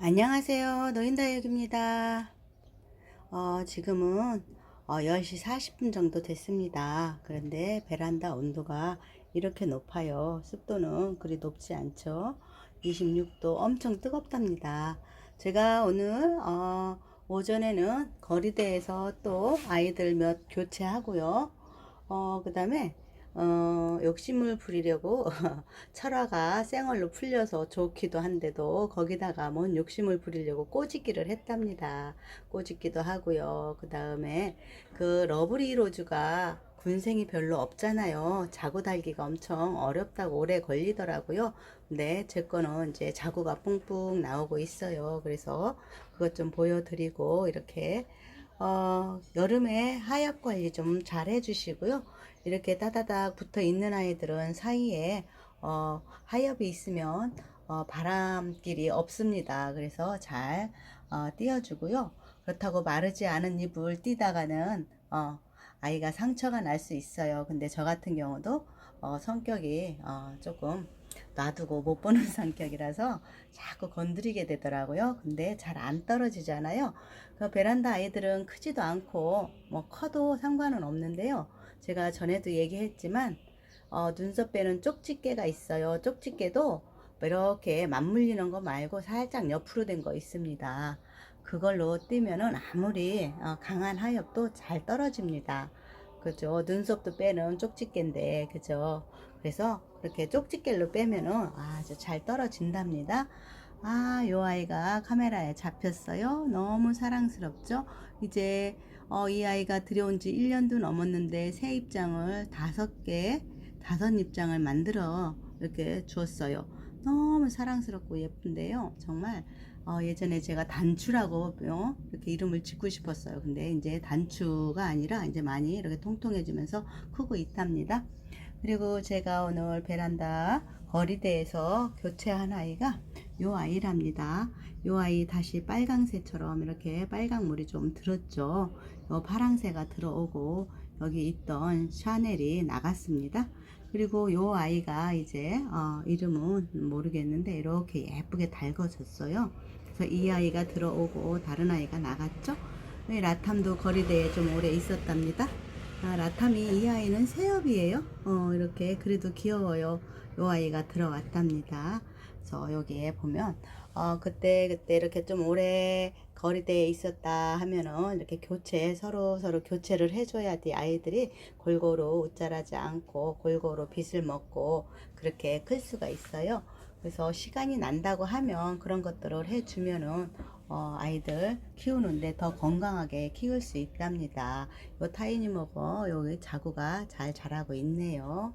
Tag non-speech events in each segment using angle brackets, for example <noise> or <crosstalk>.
안녕하세요. 노인다육입니다. 어, 지금은 어, 10시 40분 정도 됐습니다. 그런데 베란다 온도가 이렇게 높아요. 습도는 그리 높지 않죠. 26도 엄청 뜨겁답니다. 제가 오늘 어, 오전에는 거리대에서 또 아이들 몇 교체하고요. 어, 그 다음에 어, 욕심을 부리려고 <laughs> 철화가 생얼로 풀려서 좋기도 한데도 거기다가 뭔 욕심을 부리려고 꼬집기를 했답니다. 꼬집기도 하고요. 그 다음에 그 러브리 로즈가 군생이 별로 없잖아요. 자구 달기가 엄청 어렵다고 오래 걸리더라고요. 근데 제 거는 이제 자구가 뿡뿡 나오고 있어요. 그래서 그것 좀 보여드리고 이렇게 어, 여름에 하엽 관리 좀 잘 해주시고요. 이렇게 따다닥 붙어 있는 아이들은 사이에 어, 하엽이 있으면 어, 바람길이 없습니다. 그래서 잘 어, 띄워주고요. 그렇다고 마르지 않은 잎을 띄다가는 어, 아이가 상처가 날 수 있어요. 근데 저 같은 경우도 어, 성격이 어, 조금 놔두고 못 보는 <laughs> 성격이라서 자꾸 건드리게 되더라고요. 근데 잘 안 떨어지잖아요. 그 베란다 아이들은 크지도 않고 뭐 커도 상관은 없는데요. 제가 전에도 얘기했지만 어, 눈썹 빼는 쪽집게가 있어요. 쪽집게도 이렇게 맞물리는 거 말고 살짝 옆으로 된 거 있습니다. 그걸로 띄면은 아무리 어, 강한 하엽도 잘 떨어집니다. 그죠? 눈썹도 빼는 쪽집게인데, 그죠? 그래서 이렇게 쪽집게로 빼면은 아주 잘 떨어진답니다. 아, 요 아이가 카메라에 잡혔어요. 너무 사랑스럽죠? 이제 어, 이 아이가 들여온 지 1년도 넘었는데 새 입장을 다섯 개, 다섯 입장을 만들어 이렇게 주었어요. 너무 사랑스럽고 예쁜데요. 정말 어, 예전에 제가 단추라고 어, 이렇게 이름을 짓고 싶었어요. 근데 이제 단추가 아니라 이제 많이 이렇게 통통해지면서 크고 있답니다. 그리고 제가 오늘 베란다 거리대에서 교체한 아이가 요 아이랍니다. 요 아이 다시 빨강새처럼 이렇게 빨강물이 좀 들었죠. 요 파랑새가 들어오고 여기 있던 샤넬이 나갔습니다. 그리고 요 아이가 이제 어, 이름은 모르겠는데 이렇게 예쁘게 달궈졌어요. 그래서 이 아이가 들어오고 다른 아이가 나갔죠. 이 라탐도 거리대에 좀 오래 있었답니다. 아, 라탐이 이 아이는 새엽이에요. 어, 이렇게 그래도 귀여워요. 요 아이가 들어왔답니다. 그래서 여기에 보면 어, 그때 그때 이렇게 좀 오래 거리대에 있었다 하면은 이렇게 교체 서로 서로 교체를 해줘야지 아이들이 골고루 웃자라지 않고 골고루 빛을 먹고 그렇게 클 수가 있어요. 그래서 시간이 난다고 하면 그런 것들을 해주면은 어, 아이들 키우는데 더 건강하게 키울 수 있답니다. 요 타이니모버 여기 자구가 잘 자라고 있네요.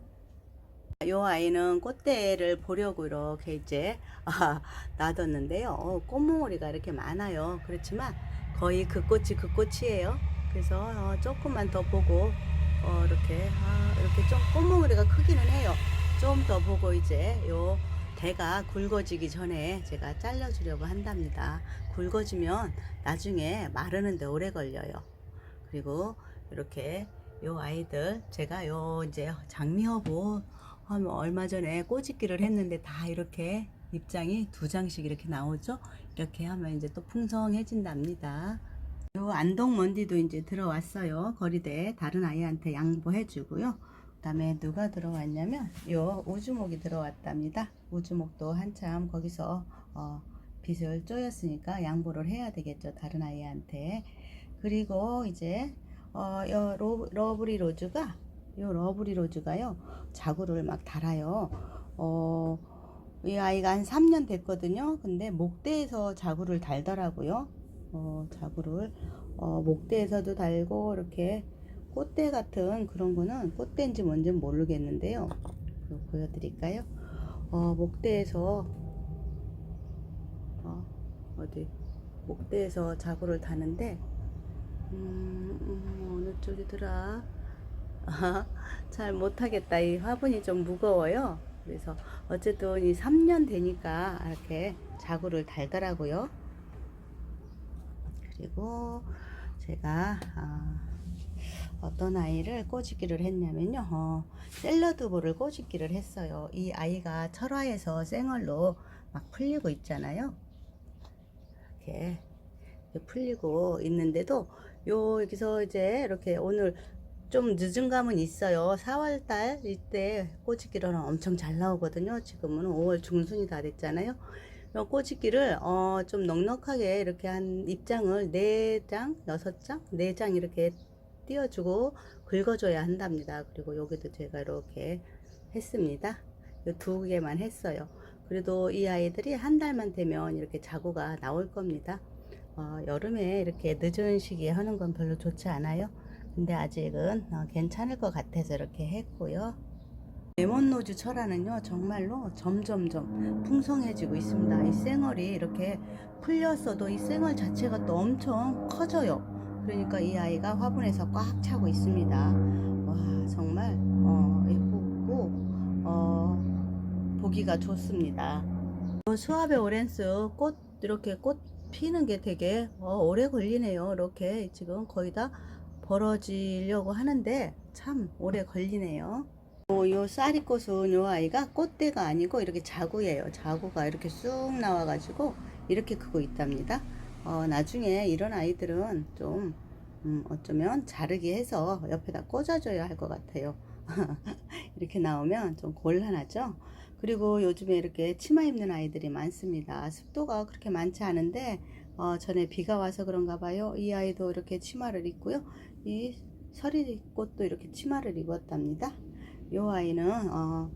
요 아이는 꽃대를 보려고 이렇게 이제 <laughs> 아, 놔뒀는데요. 어, 꽃몽오리가 이렇게 많아요. 그렇지만 거의 그 꽃이 그 꽃이에요. 그래서 어, 조금만 더 보고 어, 이렇게 아, 이렇게 좀 꽃몽오리가 크기는 해요. 좀 더 보고 이제 요 대가 굵어지기 전에 제가 잘라주려고 한답니다. 굵어지면 나중에 마르는데 오래 걸려요. 그리고 이렇게 요 아이들 제가 요 이제 장미허브 얼마 전에 꼬집기를 했는데 다 이렇게 입장이 두 장씩 이렇게 나오죠. 이렇게 하면 이제 또 풍성해진답니다. 요 안동 먼디도 이제 들어왔어요. 거리대 다른 아이한테 양보해 주고요. 그다음에 누가 들어왔냐면 요 우주목이 들어왔답니다. 우주목도 한참 거기서 어, 빛을 쪼였으니까 양보를 해야 되겠죠. 다른 아이한테. 그리고 이제 어, 요 로, 러브리 로즈가 요 러브리 로즈가요 자구를 막 달아요. 어, 이 아이가 한 3년 됐거든요. 근데 목대에서 자구를 달더라고요. 어, 자구를 어, 목대에서도 달고 이렇게 꽃대 같은 그런 거는 꽃대인지 뭔지 모르겠는데요. 보여드릴까요? 어, 목대에서 어, 어디 목대에서 자구를 다는데 음, 음, 어느 쪽이더라? 아, <laughs> 잘 못하겠다. 이 화분이 좀 무거워요. 그래서 어쨌든 이 3년 되니까 이렇게 자구를 달더라고요. 그리고 제가 아, 어떤 아이를 꼬집기를 했냐면요. 어, 샐러드볼을 꼬집기를 했어요. 이 아이가 철화에서 생얼로 막 풀리고 있잖아요. 이렇게 풀리고 있는데도 요 여기서 이제 이렇게 오늘 좀 늦은 감은 있어요. 4월달 이때 꼬집기로는 엄청 잘 나오거든요. 지금은 5월 중순이 다 됐잖아요. 요 꼬집기를 어, 좀 넉넉하게 이렇게 한 입장을 4장, 6장, 4장 이렇게 띄워주고 긁어줘야 한답니다. 그리고 여기도 제가 이렇게 했습니다. 요두 개만 했어요. 그래도 이 아이들이 한 달만 되면 이렇게 자구가 나올 겁니다. 어, 여름에 이렇게 늦은 시기에 하는 건 별로 좋지 않아요. 근데 아직은 어, 괜찮을 것 같아서 이렇게 했고요. 레몬 노즈 철화는요 정말로 점점점 풍성해지고 있습니다. 이 생얼이 이렇게 풀렸어도 이 생얼 자체가 또 엄청 커져요. 그러니까 이 아이가 화분에서 꽉 차고 있습니다. 와 정말 어, 예쁘고 어, 보기가 좋습니다. 어, 수아베 오렌스 꽃 이렇게 꽃 피는 게 되게 어, 오래 걸리네요. 이렇게 지금 거의 다 벌어지려고 하는데 참 오래 걸리네요. 어, 요 쌀이꽃은 요 아이가 꽃대가 아니고 이렇게 자구예요. 자구가 이렇게 쑥 나와가지고 이렇게 크고 있답니다. 어, 나중에 이런 아이들은 좀 음, 어쩌면 자르기 해서 옆에다 꽂아줘야 할 것 같아요. <laughs> 이렇게 나오면 좀 곤란하죠. 그리고 요즘에 이렇게 치마 입는 아이들이 많습니다. 습도가 그렇게 많지 않은데 어, 전에 비가 와서 그런가 봐요. 이 아이도 이렇게 치마를 입고요. 이 서리꽃도 이렇게 치마를 입었답니다. 이 아이는 어,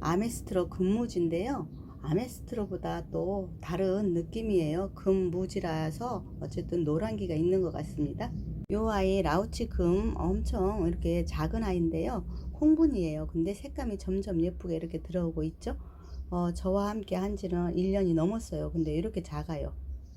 아메스트로 금무지인데요. 아메스트로보다 또 다른 느낌이에요. 금무지라서 어쨌든 노란기가 있는 것 같습니다. 이 아이 라우치 금 엄청 이렇게 작은 아이인데요. 홍분이에요. 근데 색감이 점점 예쁘게 이렇게 들어오고 있죠. 어, 저와 함께 한 지는 1년이 넘었어요. 근데 이렇게 작아요.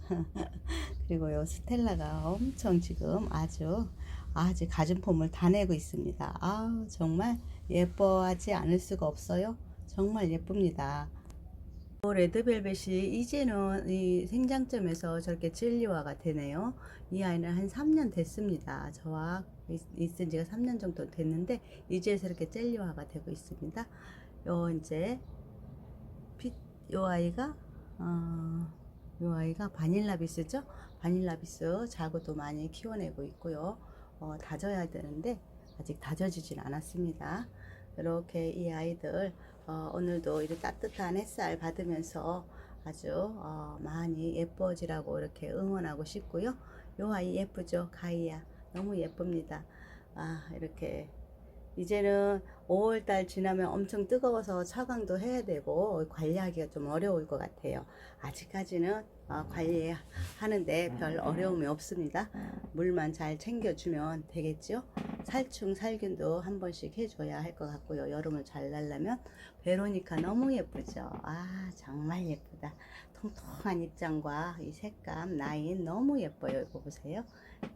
<laughs> 그리고 요 스텔라가 엄청 지금 아주 아주 가진 폼을 다 내고 있습니다. 아 정말 예뻐하지 않을 수가 없어요. 정말 예쁩니다. 레드벨벳이 이제는 이 생장점에서 저렇게 젤리화가 되네요. 이 아이는 한 3년 됐습니다. 저와 있- 있은 지가 3년 정도 됐는데 이제서 이렇게 젤리화가 되고 있습니다. 요 이제 빛, 요 아이가 어, 요 아이가 바닐라비스죠. 바닐라비스 자구도 많이 키워내고 있고요. 어, 다져야 되는데 아직 다져지진 않았습니다. 이렇게 이 아이들 어, 오늘도 이렇게 따뜻한 햇살 받으면서 아주 어, 많이 예뻐지라고 이렇게 응원하고 싶고요. 요 아이 예쁘죠? 가이야. 너무 예쁩니다. 아, 이렇게 이제는 5월달 지나면 엄청 뜨거워서 차광도 해야 되고 관리하기가 좀 어려울 것 같아요. 아직까지는 어, 관리하는데 별 어려움이 없습니다. 물만 잘 챙겨주면 되겠죠. 살충 살균도 한 번씩 해줘야 할 것 같고요. 여름을 잘 날려면 베로니카 너무 예쁘죠. 아 정말 예쁘다. 통통한 입장과 이 색감 라인 너무 예뻐요. 이거 보세요.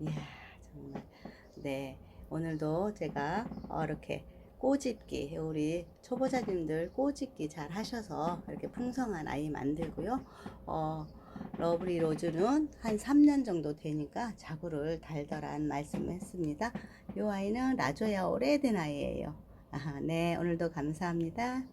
이야 정말 네 오늘도 제가 어, 이렇게 꼬집기 우리 초보자님들 꼬집기 잘 하셔서 이렇게 풍성한 아이 만들고요. 어, 러브리 로즈는 한 3년 정도 되니까 자구를 달더란 말씀을 했습니다. 이 아이는 놔줘야 오래된 아이예요. 아, 네, 오늘도 감사합니다.